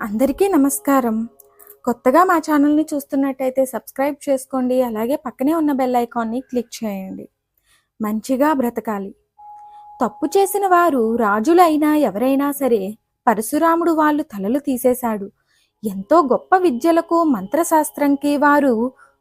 అందరికీ నమస్కారం. కొత్తగా మా ఛానల్ని చూస్తున్నట్టయితే సబ్స్క్రైబ్ చేసుకోండి అలాగే పక్కనే ఉన్న బెల్ ఐకాన్ని క్లిక్ చేయండి. మంచిగా బ్రతకాలి. తప్పు చేసిన వారు రాజులైనా ఎవరైనా సరే పరశురాముడు వాళ్ళు తలలు తీసేశాడు. ఎంతో గొప్ప విద్యలకు మంత్రశాస్త్రంకి వారు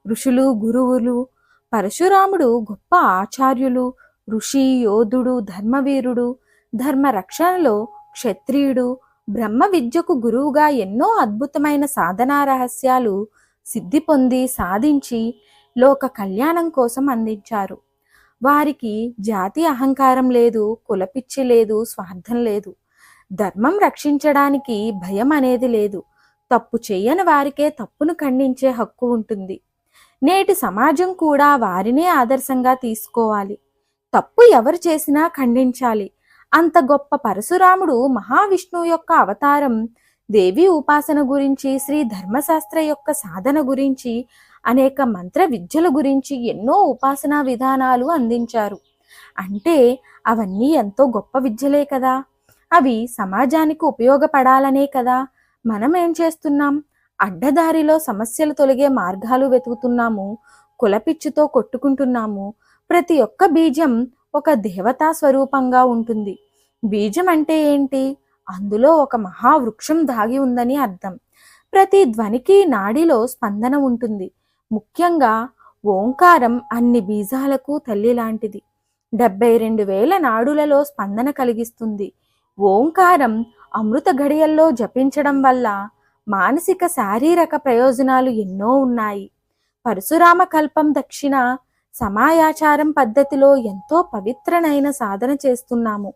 ఋషులు గురువులు పరశురాముడు గొప్ప ఆచార్యులు ఋషి యోధుడు ధర్మవీరుడు ధర్మ రక్షణలో క్షత్రియుడు బ్రహ్మ విద్యకు గురువుగా ఎన్నో అద్భుతమైన సాధనా రహస్యాలు సిద్ధి పొంది సాధించి లోక కళ్యాణం కోసం అందించారు. వారికి జాతి అహంకారం లేదు కులపిచ్చి లేదు స్వార్థం లేదు. ధర్మం రక్షించడానికి భయం అనేది లేదు. తప్పు చేయని వారికే తప్పును ఖండించే హక్కు ఉంటుంది. నేటి సమాజం కూడా వారినే ఆదర్శంగా తీసుకోవాలి. తప్పు ఎవరు చేసినా ఖండించాలి. అంత గొప్ప పరశురాముడు మహావిష్ణువు యొక్క అవతారం దేవి ఉపాసన గురించి శ్రీ ధర్మశాస్త్ర యొక్క సాధన గురించి అనేక మంత్ర విద్యల గురించి ఎన్నో ఉపాసనా విధానాలు అందించారు. అంటే అవన్నీ ఎంతో గొప్ప విద్యలే కదా. అవి సమాజానికి ఉపయోగపడాలనే కదా. మనం ఏం చేస్తున్నాం? అడ్డదారిలో సమస్యలు తొలగే మార్గాలు వెతుకుతున్నాము కులపిచ్చుతో కొట్టుకుంటున్నాము. ప్రతి ఒక్క బీజం ఒక దేవతా స్వరూపంగా ఉంటుంది. బీజం అంటే ఏంటి? అందులో ఒక మహావృక్షం దాగి ఉందని అర్థం. ప్రతి ధ్వనికి నాడిలో స్పందన ఉంటుంది. ముఖ్యంగా ఓంకారం అన్ని బీజాలకు తల్లి లాంటిది డెబ్బై రెండు వేల నాడులలో స్పందన కలిగిస్తుంది. ఓంకారం అమృత గడియల్లో జపించడం వల్ల మానసిక శారీరక ప్రయోజనాలు ఎన్నో ఉన్నాయి. పరశురామ కల్పం దక్షిణ సమాయాచారం పద్ధతిలో ఎంతో పవిత్రనైన సాధన చేస్తున్నాము.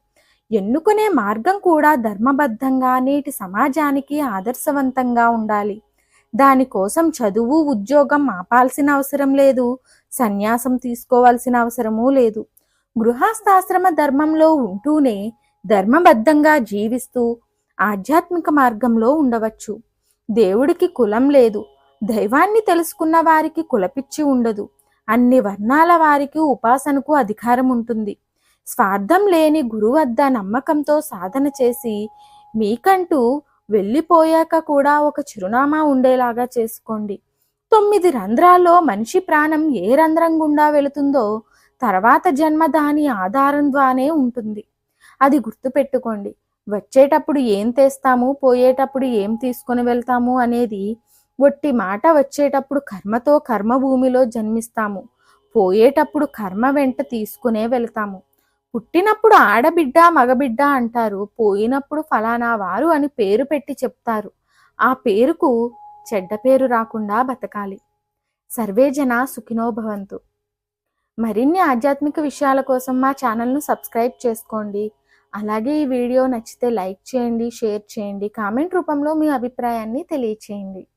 ఎన్నుకునే మార్గం కూడా ధర్మబద్ధంగా నేటి సమాజానికి ఆదర్శవంతంగా ఉండాలి. దానికోసం చదువు ఉద్యోగం ఆపాల్సిన అవసరం లేదు. సన్యాసం తీసుకోవాల్సిన అవసరమూ లేదు. గృహస్థాశ్రమ ధర్మంలో ఉంటూనే ధర్మబద్ధంగా జీవిస్తూ ఆధ్యాత్మిక మార్గంలో ఉండవచ్చు. దేవుడికి కులం లేదు. దైవాన్ని తెలుసుకున్న వారికి కులపిచ్చి ఉండదు. అన్ని వర్ణాల వారికి ఉపాసనకు అధికారం ఉంటుంది. స్వార్థం లేని గురువు వద్ద నమ్మకంతో సాధన చేసి మీకంటూ వెళ్ళిపోయాక కూడా ఒక చిరునామా ఉండేలాగా చేసుకోండి. తొమ్మిది రంధ్రాల్లో మనిషి ప్రాణం ఏ రంధ్రం గుండా వెళుతుందో తర్వాత జన్మ దాని ఆధారం ద్వానే ఉంటుంది. అది గుర్తుపెట్టుకోండి. వచ్చేటప్పుడు ఏం తెస్తాము పోయేటప్పుడు ఏం తీసుకొని వెళ్తాము అనేది ఒట్టి మాట వచ్చేటప్పుడు కర్మతో కర్మభూమిలో జన్మిస్తాము. పోయేటప్పుడు కర్మ వెంట తీసుకునే వెళతాము. పుట్టినప్పుడు ఆడబిడ్డ మగబిడ్డ అంటారు. పోయినప్పుడు ఫలానా వారు అని పేరు పెట్టి చెప్తారు. ఆ పేరుకు చెడ్డ పేరు రాకుండా బతకాలి. సర్వేజన సుఖినోభవంతు మరిన్ని ఆధ్యాత్మిక విషయాల కోసం మా ఛానల్ను సబ్స్క్రైబ్ చేసుకోండి. అలాగే ఈ వీడియో నచ్చితే లైక్ చేయండి షేర్ చేయండి. కామెంట్ రూపంలో మీ అభిప్రాయాన్ని తెలియచేయండి.